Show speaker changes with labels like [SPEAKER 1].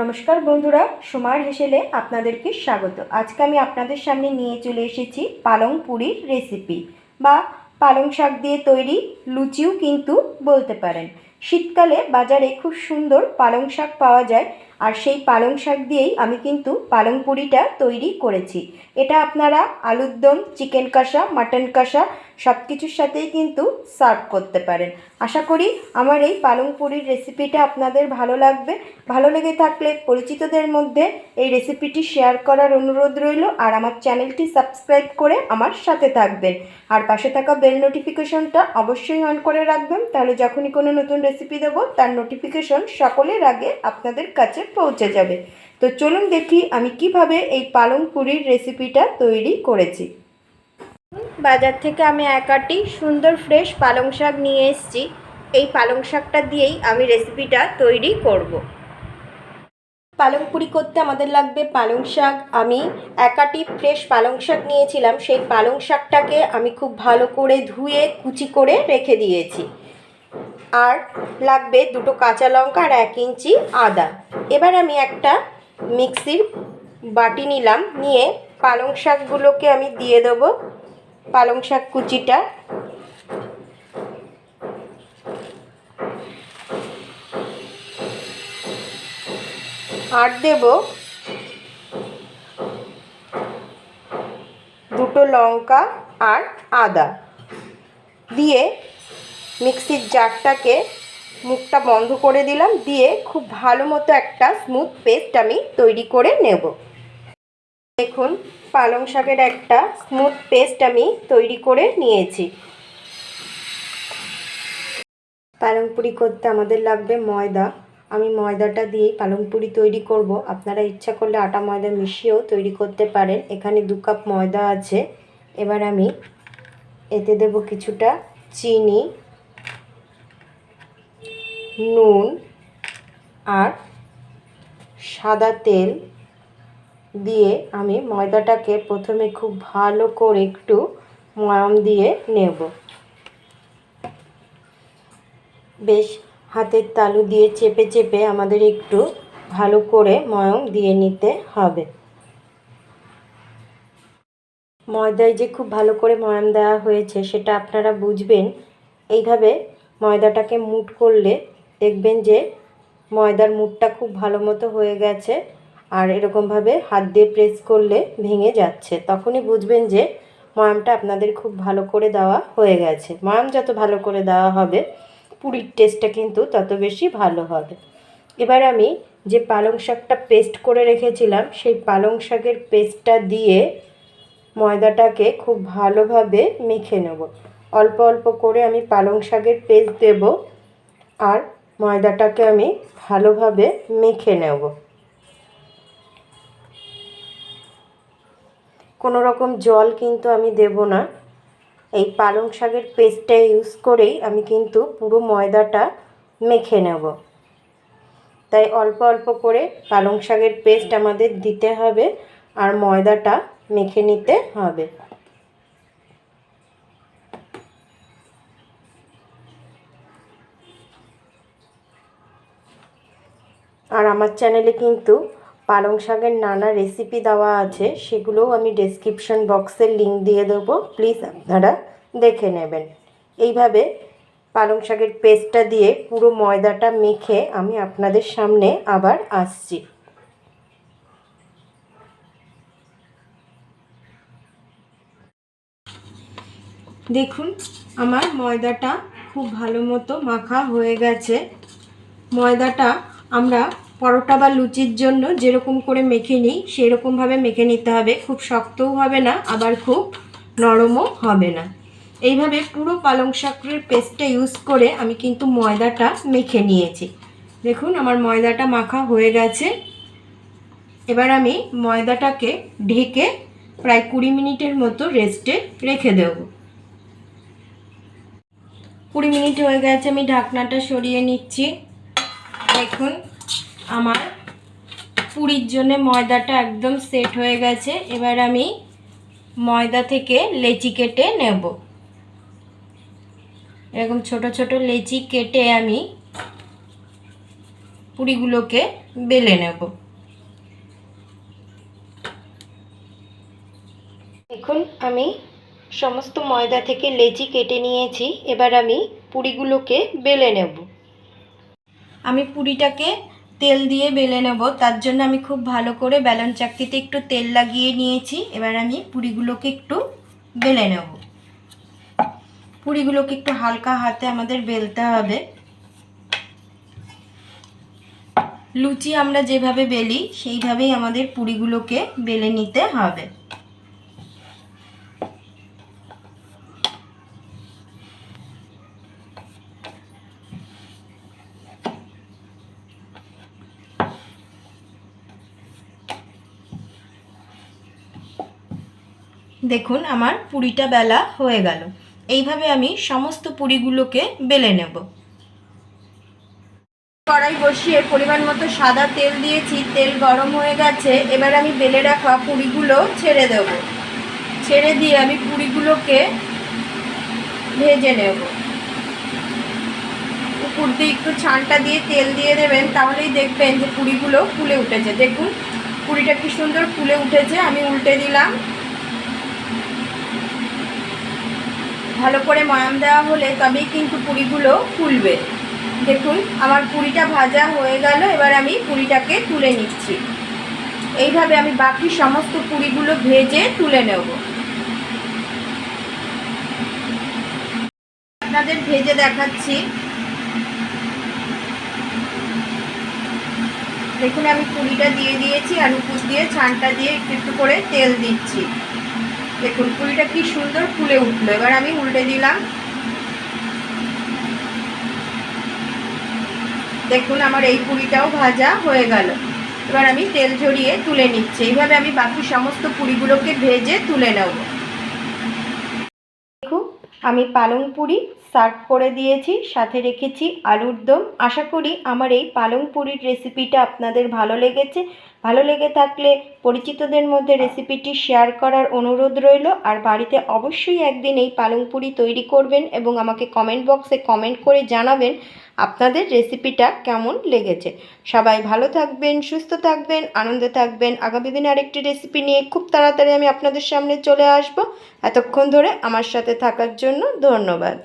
[SPEAKER 1] নমস্কার বন্ধুরা, সোমার হেসেলে আপনাদেরকে স্বাগত। আজকে আমি আপনাদের সামনে নিয়ে চলে এসেছি পালং পুরির রেসিপি বা পালং শাক দিয়ে তৈরি লুচিও কিন্তু বলতে পারেন। শীতকালে বাজারে খুব সুন্দর পালং শাক পাওয়া যায়। আর সেই পালং শাক দিয়েই আমি কিন্তু পালং পুরিটা তৈরি করেছি। এটা আপনারা আলুর দম, চিকেন কষা, মাটন কষা সব কিছুর সাথেই কিন্তু সার্ভ করতে পারেন। আশা করি আমার এই পালং পুরির রেসিপিটা আপনাদের ভালো লাগবে। ভালো লেগে থাকলে পরিচিতদের মধ্যে এই রেসিপিটি শেয়ার করার অনুরোধ রইল আর আমার চ্যানেলটি সাবস্ক্রাইব করে আমার সাথে থাকবেন। আর পাশে থাকা বেল নোটিফিকেশনটা অবশ্যই অন করে রাখবেন, তাহলে যখনই কোনো নতুন রেসিপি দেবো, তার নোটিফিকেশন সকলের আগে আপনাদের কাছে পৌঁছে যাবে। তো চলুন দেখি আমি কীভাবে এই পালং পুরির রেসিপিটা তৈরি করেছি। বাজার থেকে আমি একাটি সুন্দর ফ্রেশ পালং শাক নিয়ে এসেছি। এই পালং শাকটা দিয়েই আমি রেসিপিটা তৈরি করব। পালং পুরি করতে আমাদের লাগবে পালং শাক। আমি একাটি ফ্রেশ পালং শাক নিয়েছিলাম। সেই পালং শাকটাকে আমি খুব ভালো করে ধুয়ে কুচি করে রেখে দিয়েছি। আর লাগবে দুটো কাঁচা লঙ্কা আর এক ইঞ্চি আদা। এবার আমি একটা মিক্সির বাটি নিলাম, নিয়ে পালং শাকগুলোকে আমি দিয়ে দেবো, পালং শাক কুচিটা। আর দেব দুটো লঙ্কা আর আদা। দিয়ে মিক্সির জারটাকে মুখটা বন্ধ করে দিলাম, দিয়ে খুব ভালো মতো একটা স্মুথ পেস্ট আমি তৈরি করে নেব। দেখুন, পালং শাকের একটা স্মুথ পেস্ট আমি তৈরি করে নিয়েছি। পালং পুরি করতে আমাদের লাগবে ময়দা। আমি ময়দাটা দিয়েই পালং পুরি তৈরি করব। আপনারা ইচ্ছা করলে আটা ময়দা মিশিয়েও তৈরি করতে পারেন। এখানে দু কাপ ময়দা আছে। এবার আমি এতে দেব কিছুটা চিনি নুন আর সাদা তেল দিয়ে আমি ময়দাটাকে প্রথমে খুব ভালো করে একটু ময়াম দিয়ে নেব। বেশ, হাতের তালু দিয়ে চেপে চেপে আমাদের একটু ভালো করে ময়ম দিয়ে নিতে হবে। ময়দায় যে খুব ভালো করে ময়াম দেওয়া হয়েছে, সেটা আপনারা বুঝবেন। এইভাবে ময়দাটাকে মুট করলে দেখবেন যে ময়দার মুটটা খুব ভালো মতো হয়ে গেছে আর এরকমভাবে হাত দিয়ে প্রেস করলে ভেঙে যাচ্ছে। তখনই বুঝবেন যে ময়ামটা আপনাদের খুব ভালো করে দেওয়া হয়ে গেছে। ময়াম যত ভালো করে দেওয়া হবে, পুরীর টেস্টটা কিন্তু তত বেশি ভালো হবে। এবার আমি যে পালং শাকটা পেস্ট করে রেখেছিলাম, সেই পালং শাকের পেস্টটা দিয়ে ময়দাটাকে খুব ভালোভাবে মেখে নেব। অল্প অল্প করে আমি পালং শাকের পেস্ট দেব আর ময়দাটাকে আমি ভালোভাবে মেখে নেব। কোনো রকম জল কিন্তু আমি দেব না। এই পালং শাকের পেস্টটা ইউজ করেই আমি কিন্তু পুরো ময়দাটা মেখে নেব। তাই অল্প অল্প করে পালং শাকের পেস্ট আমাদের দিতে হবে আর ময়দাটা মেখে নিতে হবে। আর আমার চ্যানেলে কিন্তু পালং শাকের নানা রেসিপি দেওয়া আছে, সেগুলোও আমি ডেসক্রিপশন বক্সের লিঙ্ক দিয়ে দেবো। প্লিজ আপনারা দেখে নেবেন। এইভাবে পালং শাকের পেস্টটা দিয়ে পুরো ময়দাটা মেখে আমি আপনাদের সামনে আবার আসছি। দেখুন, আমার ময়দাটা খুব ভালো মতো মাখা হয়ে গেছে। ময়দাটা আমরা পরোটা বা লুচির জন্য যেরকম করে মেখে নিই, সেরকমভাবে মেখে নিতে হবে। খুব শক্তও হবে না, আবার খুব নরমও হবে না। এইভাবে পুরো পালং শাকের পেস্টটা ইউজ করে আমি কিন্তু ময়দাটা মেখে নিয়েছি। দেখুন, আমার ময়দাটা মাখা হয়ে গেছে। এবার আমি ময়দাটাকে ঢেকে প্রায় কুড়ি মিনিটের মতো রেস্টে রেখে দেব। কুড়ি মিনিট হয়ে গেছে, আমি ঢাকনাটা সরিয়ে নিচ্ছি। দেখুন, আমার পুরীর জন্য ময়দাটা একদম সেট হয়ে গেছে। এবার আমি ময়দা থেকে লেচি কেটে নেব। এরকম ছোট ছোট লেচি কেটে আমি পুরিগুলোকে বেলে নেব। দেখুন, আমি সমস্ত ময়দা থেকে লেচি কেটে নিয়েছি। এবার আমি পুরিগুলোকে বেলে নেব। আমি পুরিটাকে তেল দিয়ে বেলে নেব। তার জন্য আমি খুব ভালো করে বেলন চাকতিতে একটু তেল লাগিয়ে নিয়েছি। এবার আমি পুরিগুলোকে একটু বেলে নেব। পুরিগুলোকে একটু হালকা হাতে আমাদের বেলতে হবে। লুচি আমরা যেভাবে বেলি, সেইভাবেই আমাদের পুরিগুলোকে বেলে নিতে হবে। দেখুন, আমার পুরিটা বেলা হয়ে গেল। এইভাবে আমি সমস্ত পুরিগুলোকে বেলে নেব। কড়াই বসিয়ে পরিমাণ মতো সাদা তেল দিয়েছি, তেল গরম হয়ে গেছে। এবার আমি বেলে রাখা পুরিগুলো ছেড়ে দেব। ছেড়ে দিয়ে আমি পুরিগুলোকে ভেজে নেব। উপর দিয়ে একটু ছানটা দিয়ে তেল দিয়ে দেবেন, তাহলেই দেখবেন যে পুরিগুলো ফুলে উঠেছে। দেখুন, পুরিটা কি সুন্দর ফুলে উঠেছে। আমি উল্টে দিলাম। ভালো করে ময়াম দেওয়া হলে তবেই কিন্তু পুরিগুলো ফুলবে। দেখুন, আমার পুরিটা ভাজা হয়ে গেল, এবার আমি পুরিটাকে তুলে নিচ্ছি। এইভাবে আমি বাকি সমস্ত পুরিগুলো ভেজে তুলে নেব। আপনাদের ভেজে দেখাচ্ছি। দেখুন, আমি পুরিটা দিয়ে দিয়েছি, আর উপর দিয়ে ছানটা দিয়ে একটু একটু করে তেল দিচ্ছি। দেখুন, ফুলটা কি সুন্দর ফুলে উঠল। এবার আমি উল্টে দিলাম। দেখুন, আমার এই পুরিটাও ভাজা হয়ে গেল। এবার আমি তেল ঝরিয়ে তুলে নিচ্ছি। এইভাবে আমি বাকি সমস্ত পুরিগুলোকে ভেজে তুলে নেব। দেখুন, আমি পালং পুরি সার্ভ করে দিয়েছি, সাথে রেখেছি আলুর দম। আশা করি আমার এই পালং পুরির রেসিপিটা আপনাদের ভালো লেগেছে। ভালো লেগে থাকলে পরিচিতদের মধ্যে রেসিপিটি শেয়ার করার অনুরোধ রইল। আর বাড়িতে অবশ্যই একদিন এই পালং পুরি তৈরি করবেন এবং আমাকে কমেন্ট বক্সে কমেন্ট করে জানাবেন আপনাদের রেসিপিটা কেমন লেগেছে। সবাই ভালো থাকবেন, সুস্থ থাকবেন, আনন্দে থাকবেন। আগামী দিনে আরেকটি রেসিপি নিয়ে খুব তাড়াতাড়ি আমি আপনাদের সামনে চলে আসব। এতক্ষণ ধরে আমার সাথে থাকার জন্য ধন্যবাদ।